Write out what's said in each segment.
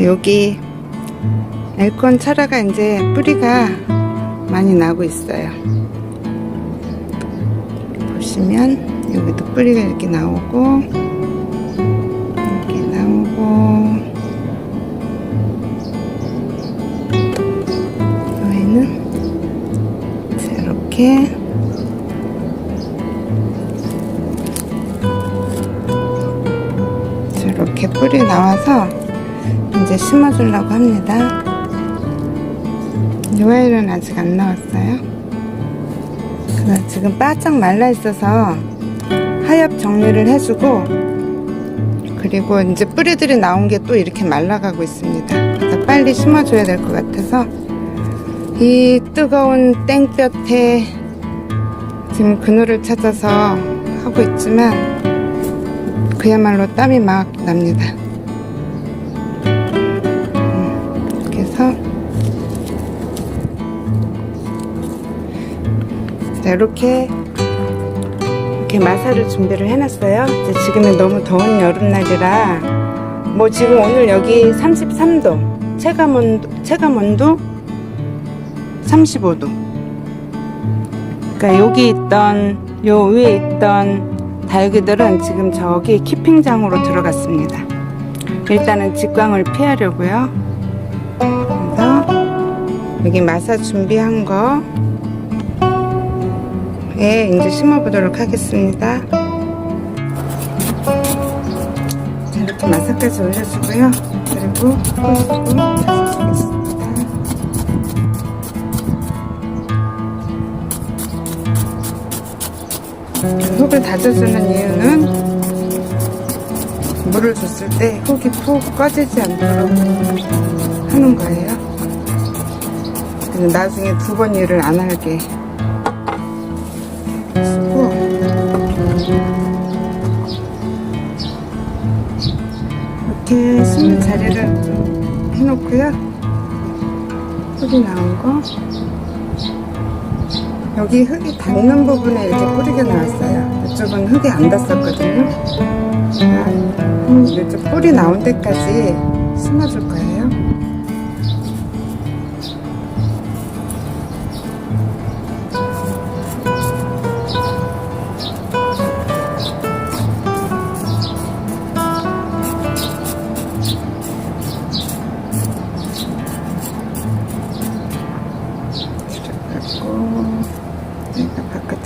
자, 여기 엘콘 철화가 이제 뿌리가 많이 나고 있어요. 보시면 여기도 뿌리가 이렇게 나오고 이렇게 나오고 여기는 자, 이렇게 자, 이렇게 뿌리 나와서 이제 심어주려고 합니다. 이 와일은 아직 안 나왔어요. 그래서 지금 바짝 말라 있어서 하엽 정리를 해주고 그리고 이제 뿌리들이 나온 게 또 이렇게 말라가고 있습니다. 그래서 빨리 심어줘야 될 것 같아서 이 뜨거운 땡볕에 지금 그늘을 찾아서 하고 있지만 그야말로 땀이 막 납니다. 해서 자, 이렇게 이렇게 마사를 준비를 해놨어요. 이제 지금은 너무 더운 여름날이라 뭐 지금 오늘 여기 33도 체감 온도 체감 온도 35도. 그러니까 여기 있던 요 위에 있던 다육이들은 지금 저기 키핑장으로 들어갔습니다. 일단은 직광을 피하려고요. 여기 마사 준비한 거 예, 이제 심어보도록 하겠습니다. 자, 이렇게 마사까지 올려주고요. 그리고 꿀수고 다져주겠습니다. 흙을 다져주는 이유는 물을 줬을 때 흙이 푹 꺼지지 않도록 하는 거예요. 나중에 두 번 일을 안 하게 쓰고 이렇게 숨을 자리를 좀 해놓고요. 흙이 나온 거 여기 흙이 닿는 부분에 이렇게 뿌리가 나왔어요. 이쪽은 흙이 안 닿았거든요. 음, 이쪽 뿌리 나온 데까지 심어줄 거예요. 들어가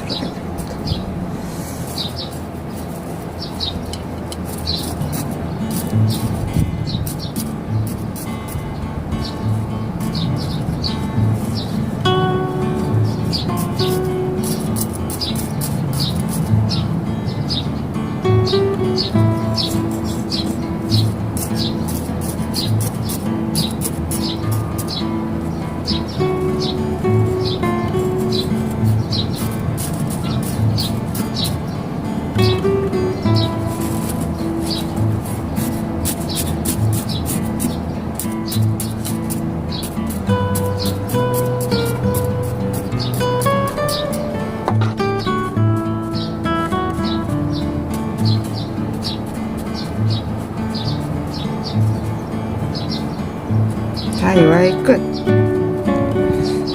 자, 이와의 끝.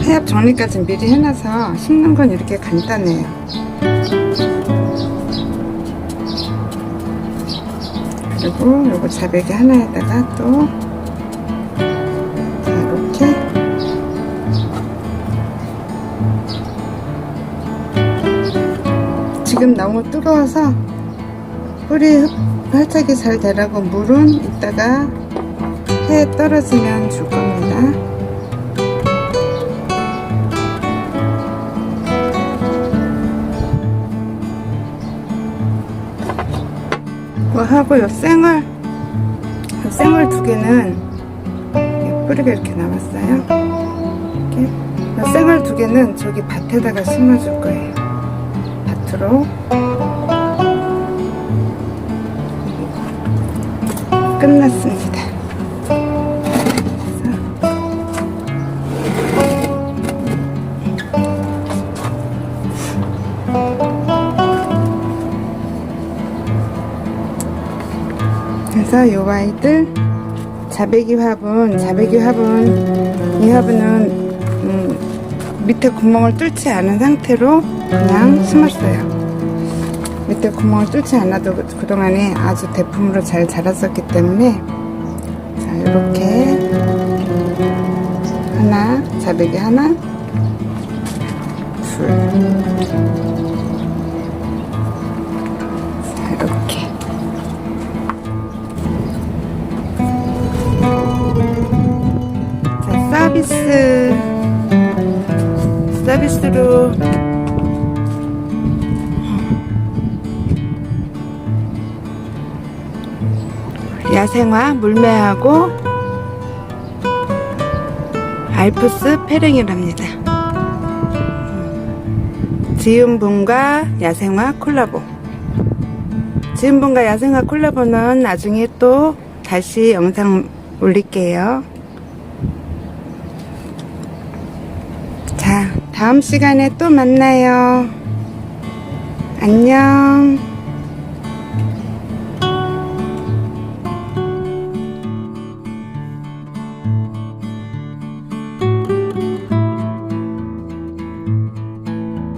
하엽 정리까지 미리 해놔서 심는 건 이렇게 간단해요. 그리고 요거 자백이 하나에다가 또 자, 이렇게 지금 너무 뜨거워서 뿌리 활착이 잘 되라고 물은 이따가 해에 떨어지면 줄 겁니다. 뭐 하고 요 생얼 요 생얼 두 개는 뿌리가 이렇게 남았어요. 이렇게 요 생얼 두 개는 저기 밭에다가 심어줄 거예요. 밭으로 끝났습니다. 그래서 요 아이들 자배기 화분, 자배기 화분, 이 화분은 음, 밑에 구멍을 뚫지 않은 상태로 그냥 심었어요. 밑에 구멍을 뚫지 않아도 그- 그동안에 아주 대품으로 잘 자랐었기 때문에 자 이렇게 하나, 자배기 하나, 둘. 서비스 서비스로 야생화 물매하고 알프스 페랭이랍니다. 지음분과 야생화 콜라보. 지음분과 야생화 콜라보는 나중에 또 다시 영상 올릴게요. 자, 다음 시간에 또 만나요. 안녕.